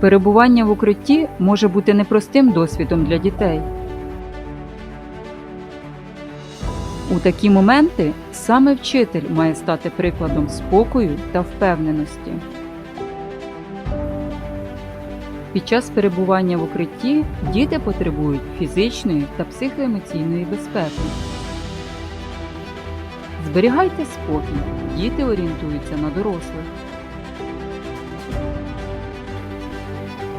Перебування в укритті може бути непростим досвідом для дітей. У такі моменти саме вчитель має стати прикладом спокою та впевненості. Під час перебування в укритті діти потребують фізичної та психоемоційної безпеки. Зберігайте спокій, діти орієнтуються на дорослих.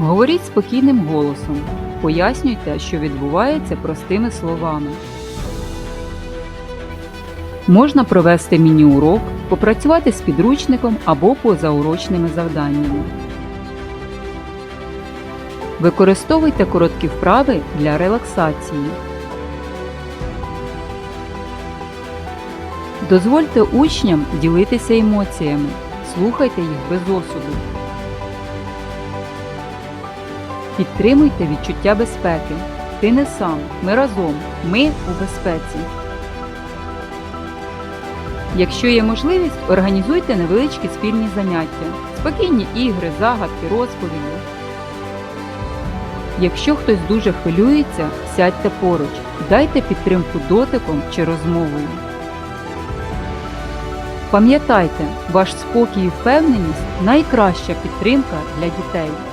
Говоріть спокійним голосом, пояснюйте, що відбувається простими словами. Можна провести міні-урок, попрацювати з підручником або позаурочними завданнями. Використовуйте короткі вправи для релаксації. Дозвольте учням ділитися емоціями, слухайте їх без осуду. Підтримуйте відчуття безпеки. Ти не сам, ми разом, ми у безпеці. Якщо є можливість, організуйте невеличкі спільні заняття, спокійні ігри, загадки, розповіді. Якщо хтось дуже хвилюється, сядьте поруч, дайте підтримку дотиком чи розмовою. Пам'ятайте, ваш спокій і впевненість найкраща підтримка для дітей.